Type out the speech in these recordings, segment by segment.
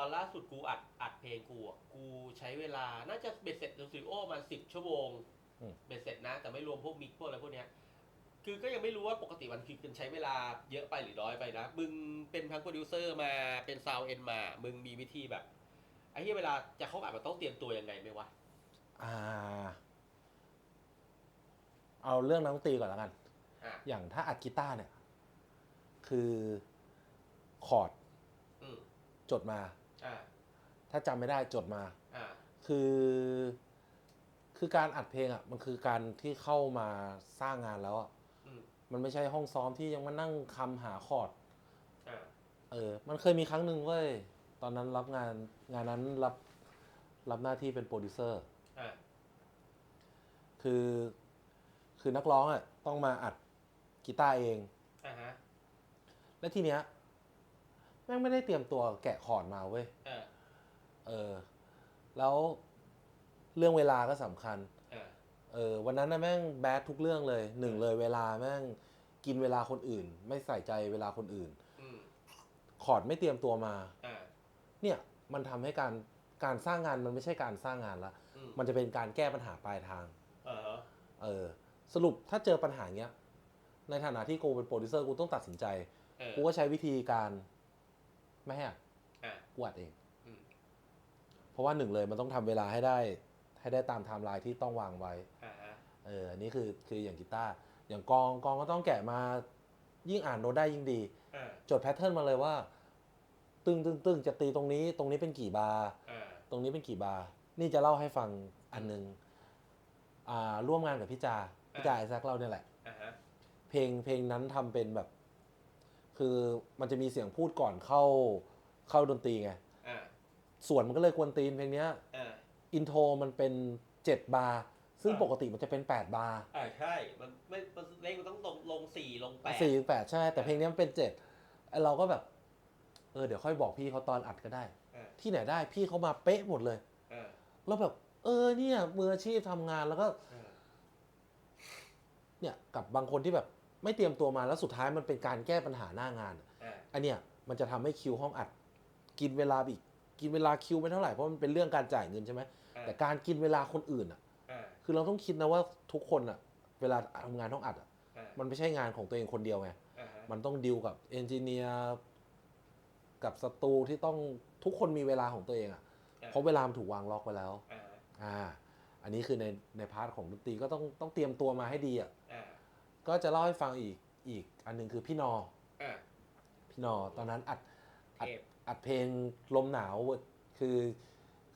อนล่าสุดกูอัดอัดเพลงกูอะกูใช้เวลาน่าจะเบ็ดเสร็จสตูดิโอมาสิบชั่วโมงอืม เบ็ดเสร็จนะ แต่ไม่รวมพวกมิกพวกอะไรพวกเนี้ย คือก็ยังไม่รู้ว่าปกติมันคือกันใช้เวลาเยอะไปหรือน้อยไปนะ มึงเป็นทั้งโปรดิวเซอร์มาเป็นซาวเอ็นมา มึงมีวิธีแบบไอ้ที่เวลาจะเข้าอัดมันต้องเตรียมตัวยังไงไหมวะ อ่า เอาเรื่องนักดนตรีก่อนแล้วกัน อะ อย่างถ้าอัดกีตาร์เนี่ย คือคอร์ดอืม จดมาอ่า ถ้าจำไม่ได้จดมาอ่าคือ คือการอัดเพลงอะ มันคือการที่เข้ามาสร้างงานแล้วอะอืม มันไม่ใช่ห้องซ้อมที่ยังมานั่งคำหาคอร์ดอ่าเออ มันเคยมีครั้งหนึ่งเว้ย ตอนนั้นรับงานงานนั้นรับรับหน้าที่เป็นโปรดิวเซอร์อ่าคือ คือนักร้องอะต้องมาอัดกีตาร์เองอ่าฮะและทีเนี้ยแม่งไม่ได้เตรียมตัวแกะคอร์ดมาเว้ย เออเออ แล้วเรื่องเวลาก็สำคัญ เออเออ วันนั้นนะแม่งแบดทุกเรื่องเลยหนึ่งเลยเวลาแม่งกินเวลาคนอื่น ไม่ใส่ใจเวลาคนอื่น อืมคอร์ดไม่เตรียมตัวมาอ่าเนี่ยมันทำให้การการสร้างงานมันไม่ใช่การสร้างงานละอืมมันจะเป็นการแก้ปัญหาปลายทาง เออเออ สรุปถ้าเจอปัญหาเงี้ย ในฐานะที่กูเป็นโปรดิวเซอร์กูต้องตัดสินใจ เออกูก็ใช้วิธีการ ไม่ให้อัดอ่า กูอัดเอง อืม เพราะว่าหนึ่งเลยมันต้องทำเวลาให้ได้ ให้ได้ตามไทม์ไลน์ที่ต้องวางไว้ อ่าฮะเอออันนี้คือคืออย่างกีตาร์อย่างกองกองก็ต้องแกะมา ยิ่งอ่านโน้ตได้ยิ่งดี อ่าจดแพทเทิร์นมาเลยว่า ตึงตึงตึงจะตีตรงนี้ ตรงนี้เป็นกี่บาร์อ่าตรงนี้เป็นกี่บาร์นี่จะเล่าให้ฟังอันหนึงอ่าร่วมงานกับพี่จาพี่จาไอแซคเล่าเนี่ยแหละ อ่าฮะเพลงเพลงนั้นทำเป็นแบบ คือมันจะมีเสียงพูดก่อนเข้าเข้าดนตรีไงอ่าส่วนมันก็เลยกวนตีนเพลงเนี้ยอ่า อินโทรมันเป็นเจ็ดบาร์ซึ่งปกติมันจะเป็นแปดบาร์อ่าใช่ มันไม่มันเลขมันต้องลงลงสี่ลงแปดสี่แปดใช่ แต่เพลงนี้มันเป็นเจ็ดไอเราก็แบบ เออเดี๋ยวค่อยบอกพี่เขาตอนอัดก็ได้ อ่าที่ไหนได้พี่เขามาเป๊ะหมดเลย อ่าแล้วแบบ เออเนี่ยมืออาชีพทำงานแล้วก็ อ่า เนี่ยกับบางคนที่แบบ ไม่เตรียมตัวมาแล้วสุดท้ายมันเป็นการแก้ปัญหาหน้างานอ่าอันเนี้ยมันจะทำให้คิวห้องอัด กินเวลาอีกกินเวลาคิวไม่เท่าไหร่เพราะมันเป็นเรื่องการจ่ายเงินใช่ไหมอ่าแต่การกินเวลาคนอื่นอะอ่าคือเราต้องคิดนะว่าทุกคนอะ เวลาทำงานห้องอัดอะอ่ามันไม่ใช่งานของตัวเองคนเดียวไงอ่าฮะมันต้องดิวกับเอนจิเนียร์กับสตูที่ต้องทุกคนมีเวลาของตัวเองอะเพราะเวลามันถูกวางล็อกไว้แล้วอ่าอ่าอันนี้คือในในพาร์ทของดนตรีก็ต้องต้องเตรียมตัวมาให้ดีอะอ่า ก็จะเล่าให้ฟังอีกอีกอันหนึงคือพี่นอ อ่า พี่นอตอนนั้นอัดอัดเทป อัดเพลงลมหนาวคือ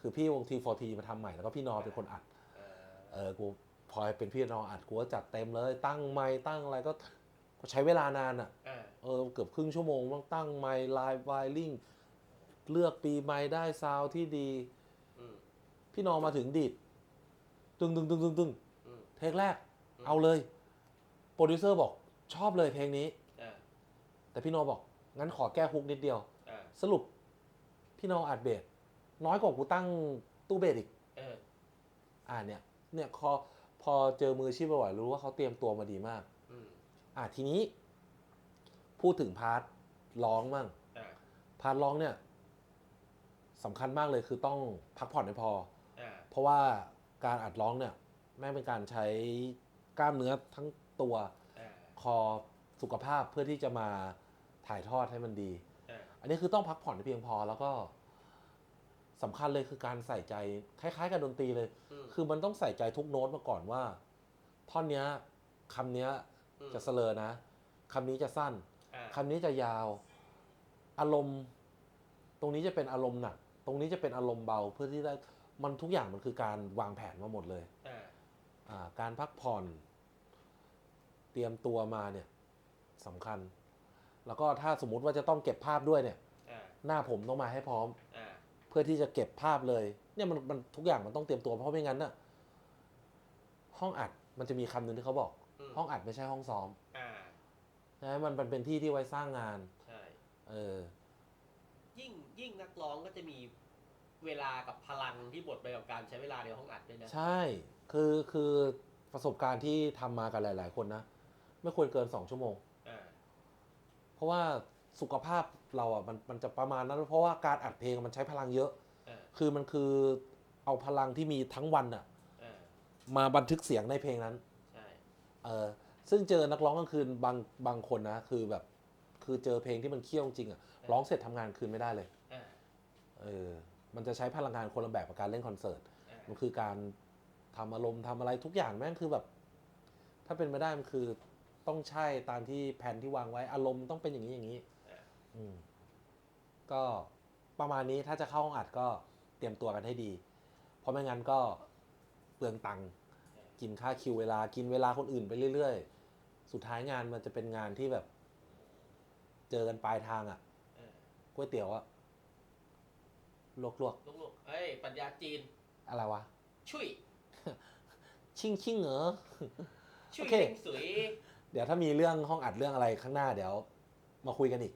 คือพี่วงทีโฟทีมาทำใหม่แล้วก็พี่นอเป็นคนอัดอ่าเออกูพอเป็นพี่นออัดกูก็จัดเต็มเลย ตั้งไมค์ตั้งอะไรก็ก็ใช้เวลานานอะ อ่าเออเกือบครึ่งชั่วโมงต้องตั้งไมค์ไลฟ์ไวลิงเลือกปีไมค์ได้ซาวด์ที่ดี อืมพี่นอมาถึงดีดตึงตึงตึงตึงตึงอืม เทคแรก อืม เอาเลย โปรดิวเซอร์บอกชอบเลยเพลงนี้ อ่าแต่พี่นอบอก งั้นขอแก้ฮุกนิดเดียว อ่าสรุปพี่นออัดเบสน้อยกว่ากูตั้งตู้เบสอีก เอออ่าเนี่ยเนี่ยพอพอเจอมืออาชีพบ่อยๆรู้ว่าเขาเตรียมตัวมาดีมาก อืมอ่าทีนี้ พูดถึงพาร์ทร้องมั่ง อ่าพาร์ทร้องเนี่ยสำคัญมากเลยคือต้องพักผ่อนให้พอ อ่าเพราะว่าการอัดร้องเนี่ยแม่งเป็นการใช้กล้ามเนื้อทั้ง ตัวอ่าคอสุขภาพเพื่อที่จะมาถ่ายทอดให้มันดีอ่าอันนี้คือต้องพักผ่อนให้เพียงพอแล้วก็สำคัญเลยคือการใส่ใจคล้ายๆ กับดนตรีเลยอืมคือมันต้องใส่ใจทุกโน้ตมาก่อนว่า ท่อนเนี้ยคำเนี้ยอืมจะเสลอนะคำนี้จะสั้นอ่าคำนี้จะยาว อารมณ์ ตรงนี้จะเป็นอารมณ์หนัก ตรงนี้จะเป็นอารมณ์เบาเพื่อที่ได้มันทุกอย่างมันคือการวางแผนมาหมดเลยอ่าอ่าการพักผ่อน เตรียมตัวมาเนี่ยสำคัญ แล้วก็ถ้าสมมุติว่าจะต้องเก็บภาพด้วยเนี่ย อ่าหน้าผมต้องมาให้พร้อม อ่าเพื่อที่จะเก็บภาพเลย เนี่ยมันมันทุกอย่างมันต้องเตรียมตัวเพราะไม่งั้นน่ะห้องอัดมันจะมีคำหนึ่งที่เขาบอกอืมห้องอัดไม่ใช่ห้องซ้อมอ่าใช่ไหมมันมันเป็นที่ที่ไว้สร้างงาน ใช่ เออ ยิ่งยิ่งนักร้องก็จะมีเวลากับพลังที่บดไปกับการใช้เวลาในห้องอัดด้วยนะ ใช่ คือคือประสบการณ์ที่ทำมากับหลาย ๆ คนนะ ไม่ควรเกินสองชั่วโมง อ่าเพราะว่าสุขภาพเราอะมันมันจะประมาณนั้น เพราะว่าการอัดเพลงมันใช้พลังเยอะ อ่าคือมันคือเอาพลังที่มีทั้งวันอะ อ่ามาบันทึกเสียงในเพลงนั้น ใช่เออซึ่งเจอนักร้องกลางคืนบางบางคนนะ คือแบบ คือเจอเพลงที่มันเคี่ยวจริงอะร้องเสร็จทำงานคืนไม่ได้เลย อ่าเออ มันจะใช้พลังงานคนละแบบกับการเล่นคอนเสิร์ต อ่ามันคือการทำอารมณ์ทำอะไรทุกอย่างแม่งคือแบบ ถ้าเป็นไม่ได้มันคือ ต้องใช่ตามที่แผนที่วางไว้อารมณ์ต้องเป็นอย่างนี้อย่างนี้อ่าอืมก็ประมาณนี้ถ้าจะเข้าห้องอัดก็เตรียมตัวกันให้ดี เพราะไม่งั้นก็เปลืองตังค์กินค่าคิวเวลากินเวลาคนอื่นไปเรื่อยๆ สุดท้ายงานมันจะเป็นงานที่แบบ เจอกันปลายทางอะ่ะอ่าก๋วยเตี๋ยวอะลวกลูกๆเอ้ยปัญญาจีน ๆอะไรวะ ชุยชิงชิงเหรอ ชุยโอเคเล่งสวย เดี๋ยวถ้ามีเรื่องห้องอัดเรื่องอะไรข้างหน้าเดี๋ยว มาคุยกันอีก